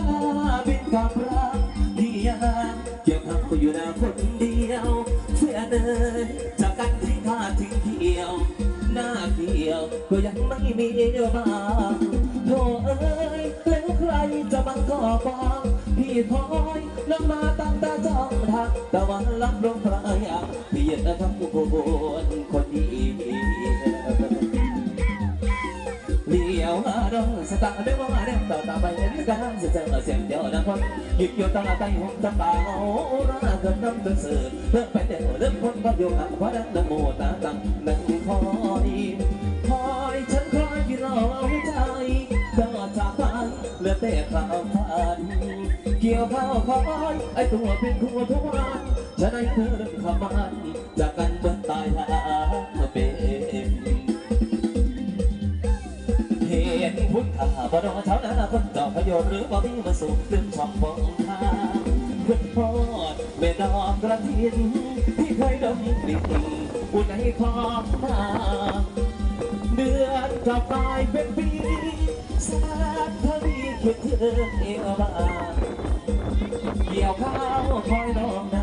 าเป็นความรักที่ยังก็บทอยู่หน้คนเดียวเสียเนยจากันที่ข้าทิ้งเที่ยว หน้าเที่ยวก็ยังไม่มีมาโธ่เอ้ยแล้วใครจะมาก่อฟังพี่ถอยลงมาตั้งต่จองทักตะวันรับลมพระยาเพียรทั้งผู้คนาไปเห็นกันเสียงเสียงเดียวนะคนยิบโยตาใต้หัวจะเปล่าราเกินน้ำตัวสื่อเลิกไปเดี๋ยวเลิกคนก็โยกเพราดังนโมตาตังนั่งคอยคอยฉันคอยที่รอใจก็จากไปเหลือแต่ข่าวพันเกี่ยวข้าวคอยไอตัวเป็นครัวทุกวันฉันให้เธอเรื่องคำมันจากกันเมื่อ พุทธาบรอเช้านาคนจอบพยศหรือบ่มีมาสูงขึ้นช่องฟองทางขึ้นพอดเมดอกกระถินที่เคยดมกลิ่นอุ่นในคอทางเดือนจะปลายเป็นปีแสนทวีคิดถึงเอวบาเกี่ยวข้าวคอยรอง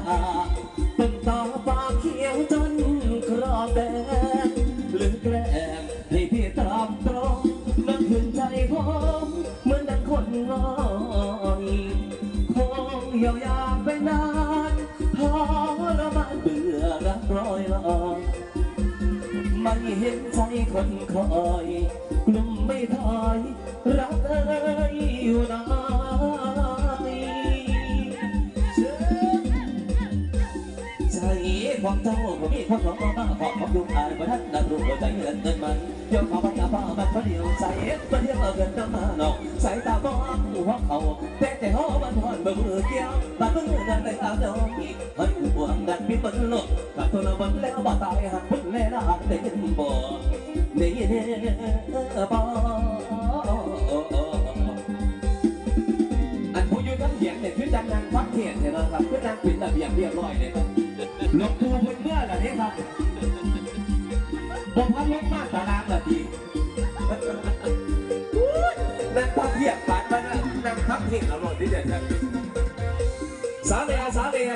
เห็นใจคนคอยกลุ่มไม่ถอยรัก ความเจ้าผมมีความร้องมาขอความยุ่งอายมาทันนับรู้ใจเงินเงินมันยอมเอาไปอาบ้ามันเพระเดียวใส่เพระเดียวเกินน้ำมาหนอกใสายตามองหัวเขาแต่ใจหอมันหอนมือเกี่ยวบาดมือนั้นได้ตาดอกให้ห่วงดันพิบันโลกขาดตัวละวันแล้วบ่ตายหักพุ่นแน่ละหักได้ยินบ่ได้ยินบ่อันผู้ยู่ทั้งเถียงเนี่ยคือจังนางพักเถียงเนี่ยนะครับคือนางเป็นระเบียบเรียบร้อยเลยครับ หลวงปู่เพิ่นเมื่อล่ะนี่ครับบอกว่าลงมาสารางละทีนางพับเพียบผ่านมานั่งพับเพียบอร่อยที่เด็ดครับสาเลียสาเลีย